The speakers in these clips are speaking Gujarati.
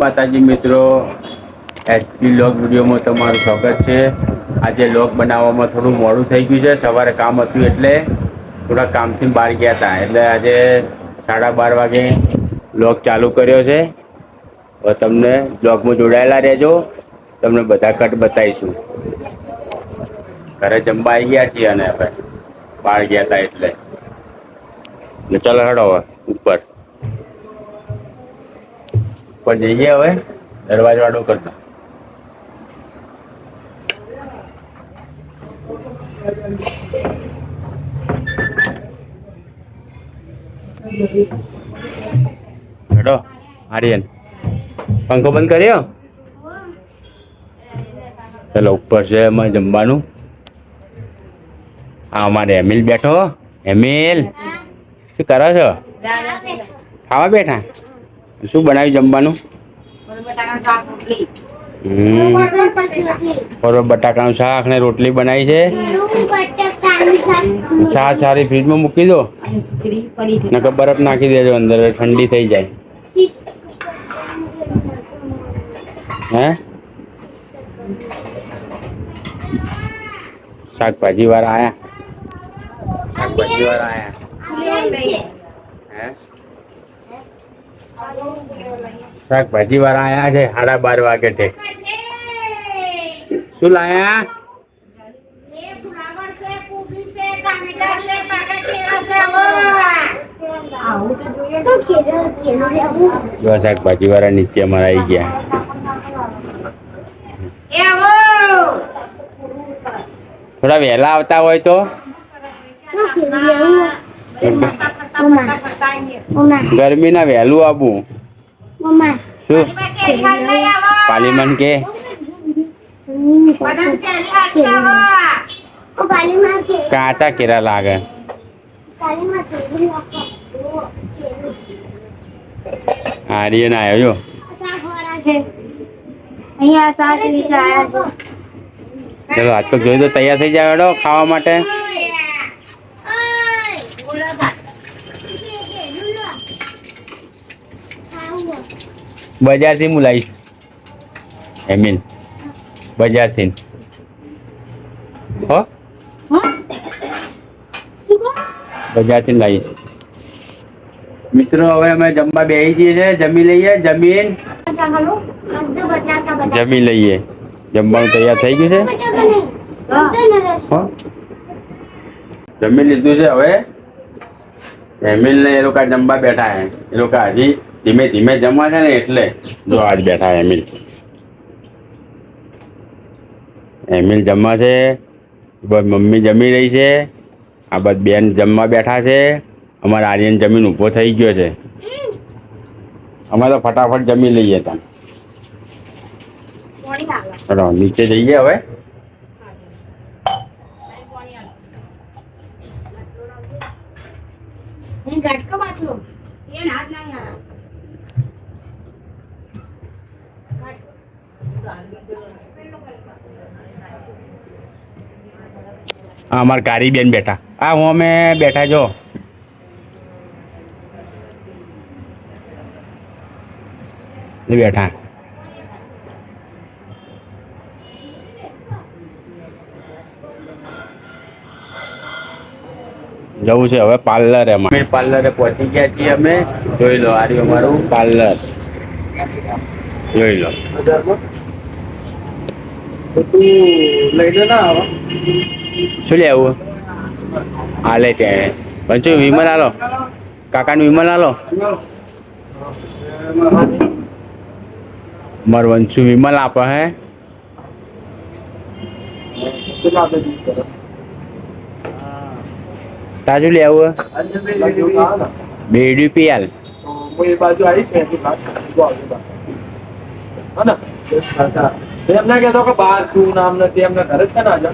માતાજી મિત્રો એચપી લોગ વિડીયોમાં તમારું સ્વાગત છે. આજે લોગ બનાવવામાં થોડું મોડું થઈ ગયું છે. સવારે કામ હતું એટલે થોડા કામથી બહાર ગયા હતા. એટલે આજે સાડા બાર વાગે લોગ ચાલુ કર્યો છે. હવે તમને બ્લોગમાં જોડાયેલા રહેજો. તમને બધા કટ બતાવીશું. ઘરે જમવા આવી ગયા છીએ અને હવે બહાર ગયા હતા એટલે. ચાલો હડો હવે, ઉપર. ઉપર જઈએ હવે દરવાજો વાળો કરતા. હેડો આર્યન. પંખો બંધ કર્યો? ચલો ઉપર છે અમારે જમવાનું. આ અમારે એમિલ બેઠો. એમિલ શું કરો છો? ખાવા બેઠા? શું બનાવ્યું જમવાનું? હમ. બટાકાનું શાક ને રોટલી બનાવી છે? શાક. સારી ફ્રીજમાં મૂકી દો. નકર બરફ નાખી દેજો અંદર ઠંડી થઈ જાય. હે? શાકભાજી વાર આયા? શાકભાજી વાળા આયા. હે? શાકભાજી વાળા આયા છે, સાડા બાર વાગે છે. શું લાયા? જો શાકભાજી નીચે અમારા આવી ગયા. થોડા વહેલા આવતા હોય તો? ગરમીના વહેલું આવું શું? પાલીમન કે? કાચા કેરા લાગે. આર્યન આવ્યો જો. અહીંયા સાત રીતે આવ્યા છે. ચલો પગ જોઈ તો તૈયાર થઈ જાય હેડો ખાવા માટે. બજારથી હું લાવીશ એમિન. બજારથી. હો? બજારથી લાવીશ મિત્રો હવે અમે જમવા બેસી જઈએ છે. જમી લઈએ. જમીન. જમી લઈએ. જમવાનું તૈયાર થઈ ગયું છે? હો જમી લીધું છે હવે? એમિલ ને એ લોકો જમવા બેઠા હે એ લોકો હજી ધીમે ધીમે જમવા છે ને એટલે જો આજ બેઠા એમિલ. એમિલ જમવા છે. બસ મમ્મી જમી રહી છે. આ બધ બેન જમવા બેઠા છે. અમારા આર્યન જમીન ઊભો થઈ ગયો છે. અમે તો ફટાફટ જમી લઈએ તમે. નીચે જઈએ હવે. ગાટકો બાટલો. આ અમારા કારી બેન બેઠા. આ હું અમે બેઠા જો. એ બેઠા. જવું છે. હવે પાર્લર એમાં. પાર્લરે પહોંચી ગયા છીએ અમે. જોઈ લો આર્યું અમારું પાર્લર. જોઈ લો. શું લેવું હાલે ત્યાં પંચુ, વિમલ હાલો. કાકાનું વિમલ હાલો. મારું વંશુ વિમલ આપો હે. તાજુ લેવું બેડી પીએલ એમને કહેતો કે બાર શું નામ નથી એમને ઘરે જ છે ને આજે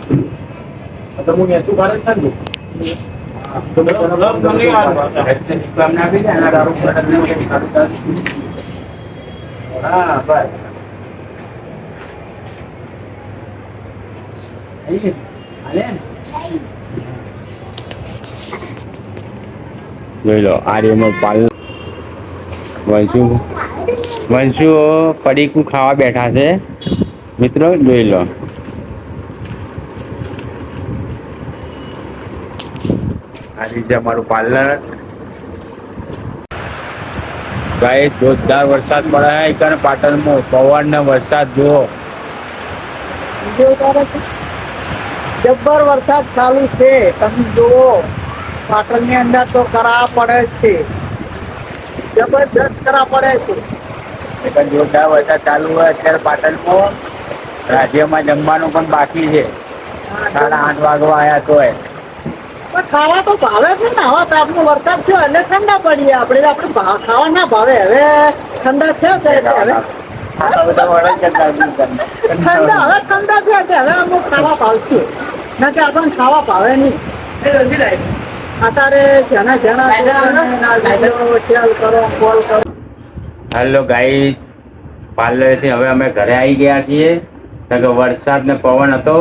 તો હું નેચું ઘરે જ છે ને તમે લવ કરી હા બસ જોઈ લો, આ પાલ વંશુ. વંશુ પડીકું ખાવા બેઠા છે. મિત્રો, જોઈ લો. જોરદાર વરસાદ પડે છે એકને પાટણમાં? પવન ને વરસાદ જુઓ. જબ્બર વરસાદ ચાલુ છે. તમે જુઓ. પાટણની અંદર તો કરા પડે છે. જબરદસ્ત કરા પડે છે. એકન જોરદાર વરસાદ ચાલુ હોય અત્યારે પાટણમાં રાજ્યમાં જમવાનું પણ બાકી છે. સાડા આઠ વાગવા આવ્યા તોય પણ ખાવા તો ભાવે છે ને આવા તાપનો વરસાદ થયો એટલે ઠંડા પડીએ આપણે. આપણે ખાવા ના ભાવે. હવે ઠંડા થયો છે એટલે હવે. ઠંડા હવે ઠંડા થયા છે. હવે અમુક ખાવા ભાવશે. ના કે આપણને ખાવા ભાવે નહીં. અત્યારે જેના જેના શેર કરો કોલ કરો. હેલો ગાઈસ પાર્લરથી હવે અમે ઘરે આવી ગયા છીએ. કારણ કે વરસાદ ને પવન હતો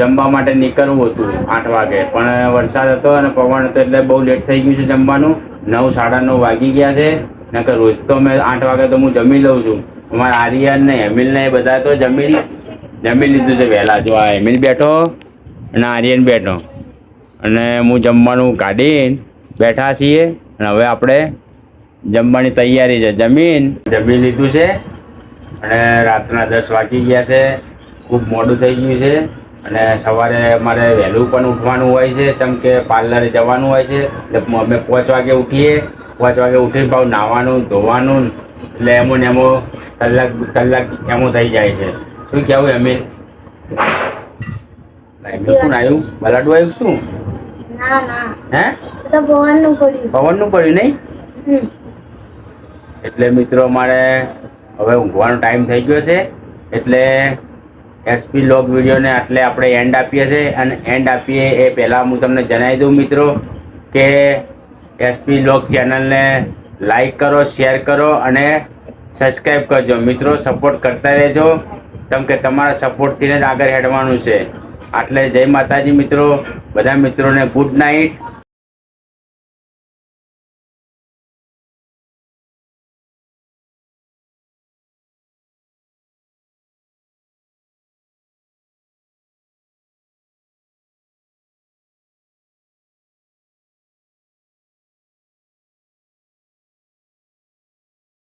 જમવા માટે નીકળવું હતું આઠ વાગે. પણ વરસાદ હતો અને પવન હતો એટલે બહુ લેટ થઈ ગયું છે જમવાનું. નવ સાડા નવ વાગી ગયા છે. નકર રોજ તો મેં આઠ વાગે તો હું જમી લઉં છું. અમારા આર્યન ને હેમિલ ને એ બધા તો જમી જમી લીધું છે વહેલા. જો આ હેમિલ બેઠો અને આર્યન બેઠો. અને હું જમવાનું કાઢીને બેઠા છીએ અને હવે આપણે જમવાની તૈયારી છે. જમીન જમી લીધું છે અને રાતના દસ વાગી ગયા છે. ખૂબ મોડું થઈ ગયું છે અને સવારે મારે વહેલું પણ ઉઠવાનું હોય છે. કેમ કે પાર્લરે જવાનું હોય છે. એટલે અમે પાંચ વાગે ઉઠીએ. પાંચ વાગે ઉઠી ભાવ નાહવાનું ધોવાનું એટલે એમો ને એમો કલાક કલાક એમો થઈ જાય છે. શું કહેવું એમ શું આવ્યું? બલાડું આવ્યું શું? ના હે? પડ્યું. પડ્યું નહીં? એટલે મિત્રો મારે હવે ઊંઘવાનો ટાઈમ થઈ ગયો છે. એટલે એસપી લોગ વિડીયોને આટલે આપણે એન્ડ આપીએ છીએ અને એન્ડ આપીએ એ પહેલાં હું તમને જણાવી દઉં મિત્રો કે એસપી લોગ ચેનલને લાઈક કરો શેર કરો અને સબસ્ક્રાઈબ કરજો. મિત્રો સપોર્ટ કરતા રહેજો. કેમ કે તમારા સપોર્ટથી જ આગળ હેડવાનું છે. આટલે જય માતાજી મિત્રો. બધા મિત્રોને ગુડ નાઇટ